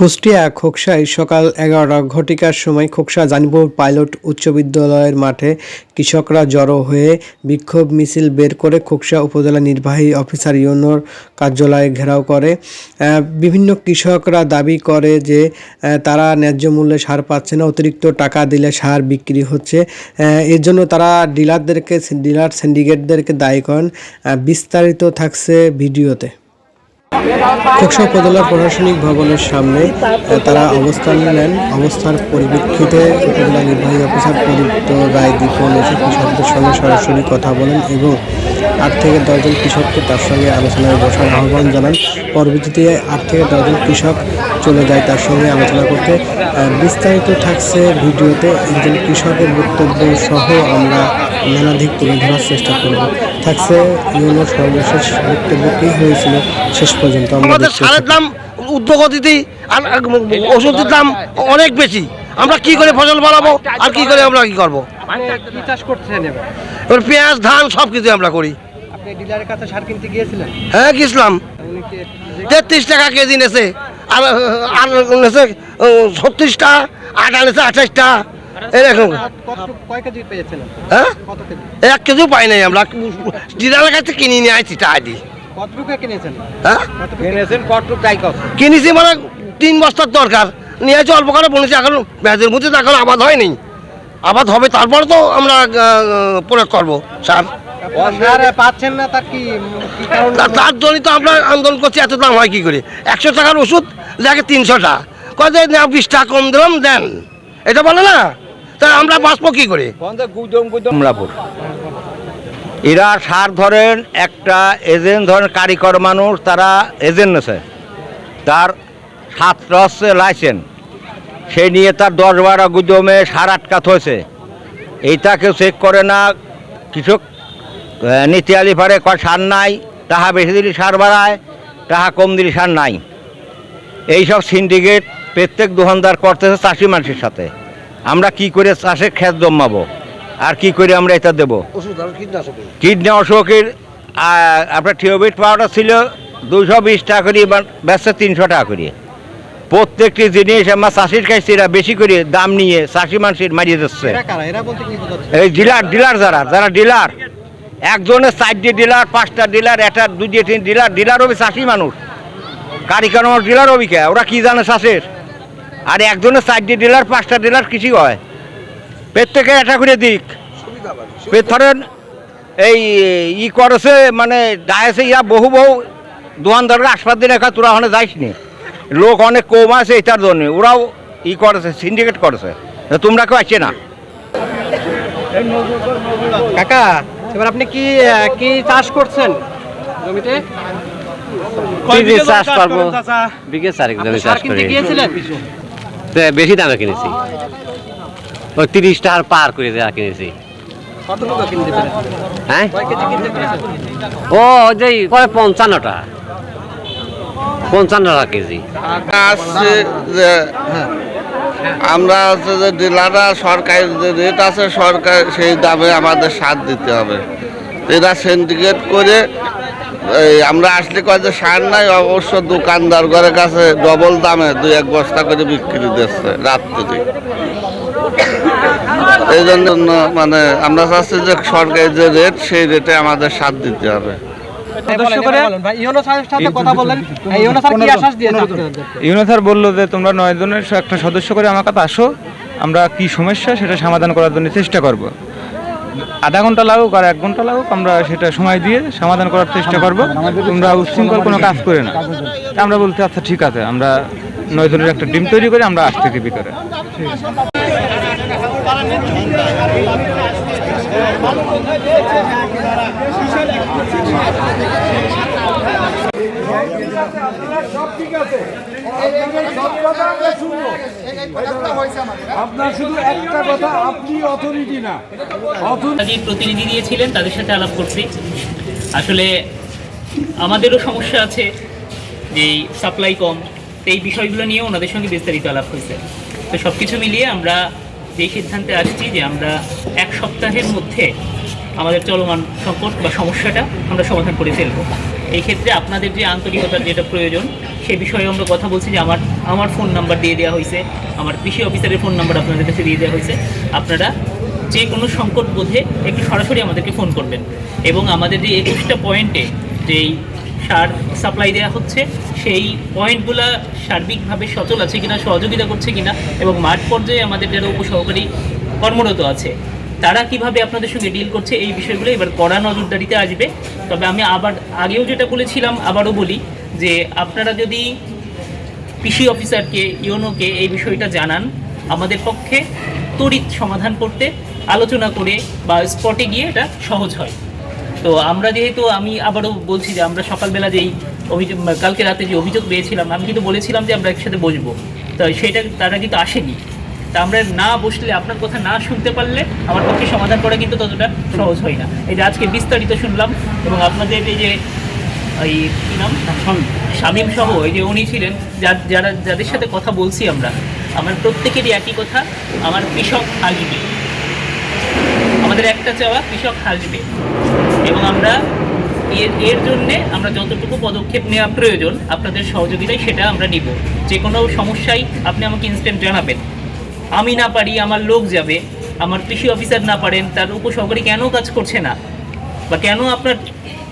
কুষ্টিয়া খোকসায় সকাল এগারোটা ঘটিকার সময় খোকসা জানিপুর পাইলট উচ্চ বিদ্যালয়ের মাঠে কৃষকরা জড়ো হয়ে বিক্ষোভ মিছিল বের করে খোকসা উপজেলা নির্বাহী অফিসার ইউনোর কার্যালয়ে ঘেরাও করে। বিভিন্ন কৃষকরা দাবি করে যে তারা ন্যায্য মূল্যে সার পাচ্ছে না, অতিরিক্ত টাকা দিলে সার বিক্রি হচ্ছে। এর জন্য তারা ডিলারদেরকে, ডিলার সিন্ডিকেটদেরকে দায়ী করেন। বিস্তারিত থাকছে ভিডিওতে। খোকসা উপজেলা প্রশাসনিক ভবনের সামনে তারা অবস্থান নেন। অবস্থার পরিপ্রেক্ষিতে উপজেলা নির্বাহী অফিসার প্রদীপ্ত রায় দীপন এসে কৃষকদের সঙ্গে সরাসরি কথা বলেন এবং আট থেকে দশজন কৃষককে তার সঙ্গে আলোচনায় বসার আহ্বান জানান। পরবর্তীতে আট থেকে দশজন কৃষক চলে যায় তার সঙ্গে আলোচনা করতে। বিস্তারিত থাকছে ভিডিওতে একজন কৃষকের বক্তব্য সহ আমরা নানাদিক তুলে ধরার চেষ্টা করব। থাকছে ইউনোর সর্বশেষ বক্তব্য কী হয়েছিল শেষ পর্যন্ত আমাদের সারের দাম উদ্যোগতিথি আর আর ওষুধের দাম অনেক বেশি। আমরা কি করে ফসল বাড়াবো আর কি করে আমরা কি করব? এবার পেঁয়াজ ধান সব কিছু আমরা করি। আপনি ডিলারের কাছে সার কিনতে গিয়েছিলেন? হ্যাঁ গেছিলাম তেত্রিশ টাকা কেজি নেছে। আর আর নেছে ছত্রিশটা আটা নেছে আঠাশটা এরকম। কত কয় হ্যাঁ? এক কেজিও পাই নাই আমরা। ডিলারের কাছে কিনে নিয়ে আসছি হ্যাঁ? তাই কত কিনেছি মানে তিন বস্তার দরকার। নিয়ে আসছি অল্প করে বলেছি এখন ব্যাজের মধ্যে তো এখন আবাদ হয়নি আবাদ হবে তারপর তো আমরা প্রয়োগ করব সার সার পাচ্ছেন না তার কি তার জন্যই তো আমরা আন্দোলন করছি এত দাম হয় কি করে? একশো টাকার ওষুধ লাগে তিনশোটা। যে না বিশ টাকা কম দিলাম, দেন। এটা বলে না? তা আমরা বাঁচবো কি করে? এরা সার ধরেন, একটা এজেন্ট ধরেন, কারিগর মানুষ, তারা এজেন্ট আছে। তার সাতটা হচ্ছে লাইসেন্স। সে নিয়ে তার দশ বারো গুদমে সার আটকাত হয়েছে। এইটা কেউ চেক করে না, কৃষক নীতি আলি পারে কয় সার নাই তাহা বেশি দিলে সার বাড়ায় তাহা কম দিলে সার নাই। এইসব সিন্ডিকেট প্রত্যেক দোকানদার করতেছে চাষি মানুষের সাথে। আমরা কি করে চাষে ক্ষেত জমাবো আর কি করে আমরা এটা দেবো? কিডনি অসুখের আপনার থিওবিট পাউডার ছিল দুশো বিশ টাকা করে এবার ব্যবসা তিনশো টাকা করে। প্রত্যেকটি জিনিস আমার চাষির কাছে এরা বেশি করে দাম নিয়ে চাষি মানুষের মারিয়ে দিচ্ছে। এই ডিলার ডিলার যারা যারা ডিলার। একজনের চারটে ডিলার পাঁচটা ডিলার একটা দুই তিন ডিলার ডিলার হবে চাষি মানুষ। আমার ডিলার হবি কে? ওরা কি জানে চাষের আর একজনের চারটে ডিলার পাঁচটা ডিলার কৃষি হয়। প্রত্যেকে এটা করে দিক। পে- ধরেন এই ই করেছে মানে ডায়েছে ইয়া বহু বহু দোকানদারকে আসপাত দিন একা তোরা ওখানে যাইস নি। লোক অনেক কম আছে এটার জন্য। ওরাও ই করেছে সিন্ডিকেট করেছে। তোমরা কেউ আসছে না। কাকা এবার আপনি কি কি চাষ করছেন জমিতে? চাষ করব? বিঘে চারেক জমি চাষ করি। বেশি দামে কিনেছি। ওই তিরিশ টাকার পার করে দেওয়া কিনেছি। হ্যাঁ? ও যে কয় পঞ্চান্নটা। পঞ্চান্ন টাকা কেজি আসছে যে আমরা হচ্ছে যে ডিলাররা সরকারি যে রেট আছে সরকার সেই দামে আমাদের সার দিতে হবে। এরা সিন্ডিকেট করে এই আমরা আসলে কয় যে সার নাই অবশ্য দোকানদার ঘরের কাছে ডবল দামে দুই এক বস্তা করে বিক্রি দিচ্ছে রাত্রি। এই জন্য মানে আমরা চাচ্ছি যে সরকারি যে রেট সেই রেটে আমাদের সাথ দিতে হবে। সদস্য ইউনো স্যারের সাথে কথা বললেন ইউনো স্যার কি আশ্বাস দিয়েছে আপনাদেরকে ইউনো স্যার বলল যে তোমরা নয় জনের একটা সদস্য করে আমার কাছে আসো। আমরা কি সমস্যা সেটা সমাধান করার জন্য চেষ্টা করব। আধা ঘণ্টা লাগুক আর এক ঘণ্টা লাগুক, আমরা সেটা সময় দিয়ে সমাধান করার চেষ্টা করব। তোমরা উচ্ছৃঙ্খল কোনো কাজ করে না। আমরা বলতে আচ্ছা ঠিক আছে, আমরা নয় জনের একটা ডিম তৈরি করে আমরা আসতেছি ভিতরে। যে প্রতিনিধি দিয়েছিলেন, তাদের সাথে আলাপ করছি। আসলে আমাদেরও সমস্যা আছে যে সাপ্লাই কম। এই বিষয়গুলো নিয়ে ওনাদের সঙ্গে বিস্তারিত আলাপ হয়েছে। তো সব কিছু মিলিয়ে আমরা যেই সিদ্ধান্তে আসছি যে আমরা এক সপ্তাহের মধ্যে আমাদের চলমান সংকট বা সমস্যাটা আমরা সমাধান করে ফেলব। এই ক্ষেত্রে আপনাদের যে আন্তরিকতার যেটা প্রয়োজন, সে বিষয়ে আমরা কথা বলছি যে আমার আমার ফোন নাম্বার দিয়ে দেওয়া হয়েছে। আমার কৃষি অফিসারের ফোন নাম্বার আপনাদের কাছে দিয়ে দেওয়া হয়েছে। আপনারা যে কোনো সংকট বোধে একটু সরাসরি আমাদেরকে ফোন করবেন। এবং আমাদের যে একুশটা পয়েন্টে যেই সার সাপ্লাই দেওয়া হচ্ছে, সেই পয়েন্টগুলো সার্বিকভাবে সচল আছে কিনা, সহযোগিতা করছে কিনা, এবং মাঠ পর্যায়ে আমাদের যারা উপসহকারী কর্মরত আছে তারা কীভাবে আপনাদের সঙ্গে ডিল করছে এই বিষয়গুলো এবার কড়া নজরদারিতে আসবে। তবে আমি আবার আগেও যেটা বলেছিলাম, আবারও বলি যে আপনারা যদি কৃষি অফিসারকে, ইউনোকে এই বিষয়টা জানান, আমাদের পক্ষে তড়িৎ সমাধান করতে, আলোচনা করে বা স্পটে গিয়ে এটা সহজ হয়। তো আমরা যেহেতু, আমি আবারও বলছি যে আমরা সকালবেলা যেই অভিযোগ, কালকে রাতে যে অভিযোগ পেয়েছিলাম, আমি কিন্তু বলেছিলাম যে আমরা একসাথে বসবো। তো সেটা তারা কিন্তু আসেনি। তা আমরা না বসলে আপনার কথা না শুনতে পারলে আমার পক্ষে সমাধান করা কিন্তু ততটা সহজ হয় না। এই যে আজকে বিস্তারিত শুনলাম এবং আপনাদের এই যে এই কী নাম? শামীম। সহ এই যে উনি ছিলেন যারা যাদের সাথে কথা বলছি আমরা আমার প্রত্যেকেরই একই কথা আমার কৃষক আসবে আমাদের একটা চাওয়া কৃষক আসবে এবং আমরা এর এর জন্যে আমরা যতটুকু পদক্ষেপ নেওয়া প্রয়োজন আপনাদের সহযোগিতায় সেটা আমরা নিব। যে কোনো সমস্যায় আপনি আমাকে ইনস্ট্যান্ট জানাবেন। আমি না পারি, আমার লোক যাবে, আমার কৃষি অফিসার না পারেন, তার উপসহকারী কেন কাজ করছে না? বা কেন আপনার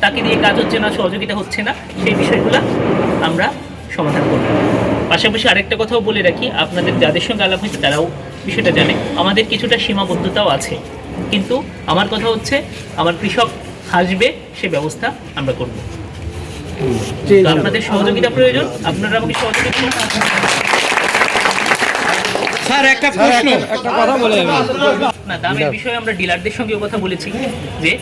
তাকে দিয়ে কাজ হচ্ছে না, সহযোগিতা হচ্ছে না? সেই বিষয়গুলো আমরা সমাধান করব। পাশাপাশি আরেকটা কথাও বলে রাখি, আপনাদের যাদের সঙ্গে আলাপ হয়েছে তারাও বিষয়টা জানে, আমাদের কিছুটা সীমাবদ্ধতাও আছে। কিন্তু আমার কথা হচ্ছে, আমার কৃষক হাসবে সে ব্যবস্থা আমরা করব। আপনাদের সহযোগিতা প্রয়োজন, আপনারা আমাকে সহযোগিতা স্যার একটা প্রশ্ন। একটা কথা বলে না দামের বিষয়ে আমরা ডিলারদের সঙ্গেও কথা বলেছি যে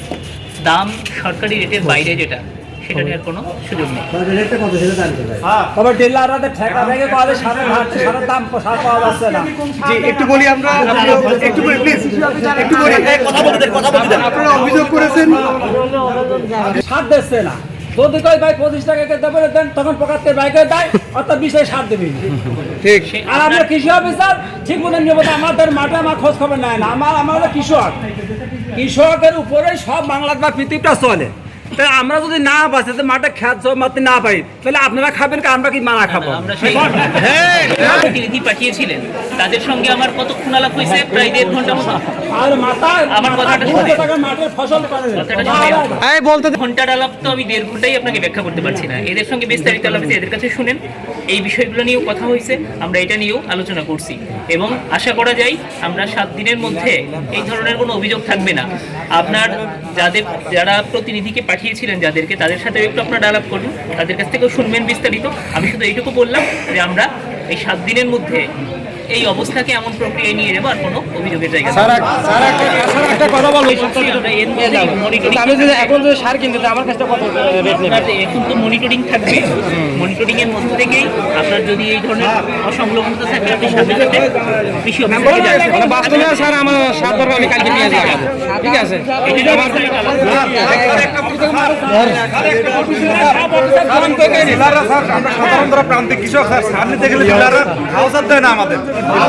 দাম সরকারি রেটের বাইরে যেটা সেটা নেওয়ার কোনো সুযোগ নেই। তবে ডিলাররা ঠেকা ভেঙে পাওয়া যায় সারের হাটে সারের দাম সার পাওয়া যাচ্ছে না। জি একটু বলি আমরা একটু বলি প্লিজ একটু বলি। কথা বলতে কথা বলতে আপনারা অভিযোগ করেছেন? সার দিচ্ছে না। যদি কয় ভাই পঁচিশ টাকা দেবে দেন? তখন পকাতে বাইকে দেয় অর্থাৎ বিশ টাকা সার দেবে। ঠিক। আর আমরা কৃষি অফিসার ঠিক মতো নেব আমাদের মাঠে আমার খোঁজ খবর নেয় না। আমার আমার কৃষক। কৃষকের উপরে সব বাংলা বা পৃথিবীটা চলে। তাই আমরা যদি না বাঁচে যে মাঠে খ্যাত মারতে না পাই তাহলে আপনারা খাবেন কি? আমরা কি মারা খাব? প্রতিনিধি পাঠিয়েছিলেন। তাদের সঙ্গে আমার কতক্ষণ আলাপ হয়েছে? প্রায় দেড় ঘণ্টা মতো। আর মাথায় আমার কথাটা আট শুনে। টাকা মাঠের ফসল করে কথাটা শুনেন। এই বলতে ঘণ্টার আলাপ তো আমি দেড় ঘন্টাই আপনাকে ব্যাখ্যা করতে পারছি না। এদের সঙ্গে বিস্তারিত আলাপ হয়েছে এদের কাছে শুনেন। এই বিষয়গুলো নিয়েও কথা হয়েছে আমরা এটা নিয়েও আলোচনা করছি। এবং আশা করা যায় আমরা সাত দিনের মধ্যে এই ধরনের কোনো অভিযোগ থাকবে না। আপনার যাদের যারা প্রতিনিধিকে পাঠিয়েছিলেন যাদেরকে, তাদের সাথে একটু আপনারা আলাপ করুন, তাদের কাছ থেকেও শুনবেন বিস্তারিত। আমি শুধু এইটুকু বললাম যে আমরা এই সাত দিনের মধ্যে এই অবস্থাকে এমন প্রক্রিয়ায় নিয়ে যাব আর কোনো অভিযোগের জায়গা একটা কথা বলব আমি যদি এখন যদি সার কিনতে আমার কাছে কত এখন তো মনিটরিং থাকবে মনিটরিং এর মধ্যে থেকেই আপনার যদি এই ধরনের অসংলগ্নতা থাকে আপনি সাথে সাথে কৃষি অফিসারকে জানাবেন। মানে বাস্তবে স্যার আমার সার দরকার আমি কালকে নিয়ে যাব ঠিক আছে এটা নিয়ে বিস্তারিত আলোচনা ডিলাররা স্যার আমরা সাধারণ ধরো প্রান্তিক কৃষক স্যার সার নিতে হাউসার দেয় না আমাদের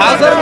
হাজার